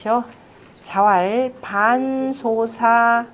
죠? 자활 반소사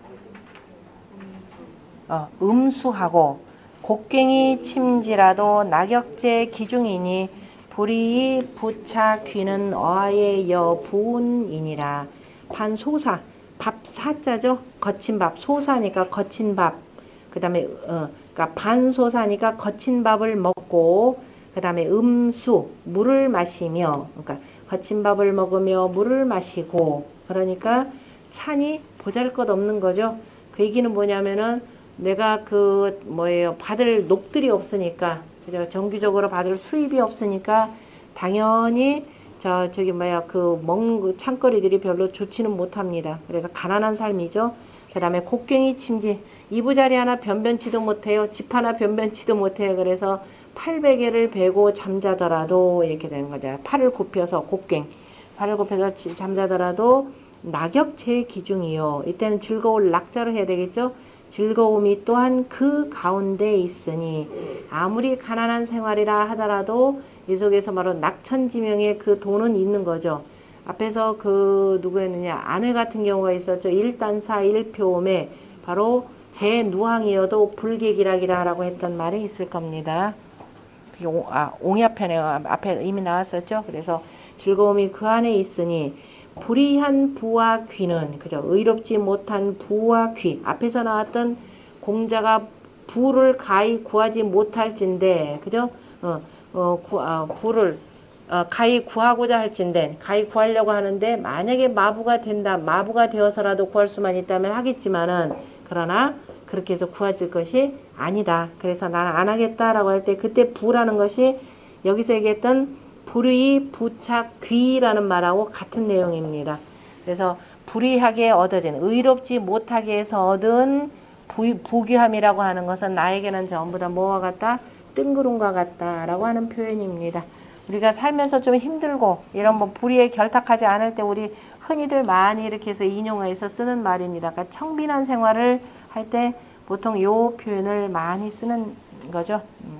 어, 음수하고 곡괭이 침지라도 낙역제 기중이니 불이 부차 귀는 어의 여 부운이니라. 반소사. 밥 사자죠? 거친 밥. 소사니까 거친 밥그 다음에 어, 그러니까 반소사니까 거친 밥을 먹고 그 다음에 음수 물을 마시며 그러니까 거친 밥을 먹으며 물을 마시고 그러니까 찬이 보잘 것 없는 거죠. 그 얘기는 뭐냐면은 내가 그 뭐예요 받을 녹들이 없으니까 그죠 정규적으로 받을 수입이 없으니까 당연히 저 저기 뭐야 그 먹는 그 창거리들이 별로 좋지는 못합니다. 그래서 가난한 삶이죠. 그 다음에 곡괭이 침지 이부자리 하나 변변치도 못해요. 집 하나 변변치도 못해요. 그래서 800개를 베고 잠자더라도 이렇게 되는 거죠. 팔을 굽혀서 곡괭 팔을 굽혀서 지- 잠자더라도 낙엽 제 기중이요. 이때는 즐거울 낙자로 해야 되겠죠. 즐거움이 또한 그 가운데 있으니 아무리 가난한 생활이라 하더라도 이 속에서 바로 낙천지명의 그 돈은 있는 거죠. 앞에서 그 누구였느냐 안회 같은 경우가 있었죠. 일단사 일표음에 바로 제 누항이어도 불객이라기라라고 했던 말이 있을 겁니다. 그게 오- 아, 옹야편에 앞에 이미 나왔었죠. 그래서 즐거움이 그 안에 있으니 불의한 부와 귀는 그죠? 의롭지 못한 부와 귀. 앞에서 나왔던 공자가 부를 가히 구하지 못할진데 그죠? 어, 어, 구, 아, 부를 어, 가히 구하고자 할진데 가히 구하려고 하는데 만약에 마부가 된다 마부가 되어서라도 구할 수만 있다면 하겠지만은 그러나 그렇게 해서 구하질 것이 아니다 그래서 나는 안 하겠다라고 할 때 그때 부라는 것이 여기서 얘기했던 불의 부착 귀라는 말하고 같은 내용입니다 그래서 불의하게 얻어진 의롭지 못하게 해서 얻은 부, 부귀함이라고 하는 것은 나에게는 전부 다 뭐와 같다 뜬구름과 같다라고 하는 표현입니다. 우리가 살면서 좀 힘들고 이런 뭐 불의에 결탁하지 않을 때 우리 흔히들 많이 이렇게 해서 인용해서 쓰는 말입니다. 그러니까 청빈한 생활을 할 때 보통 요 표현을 많이 쓰는 거죠. 음.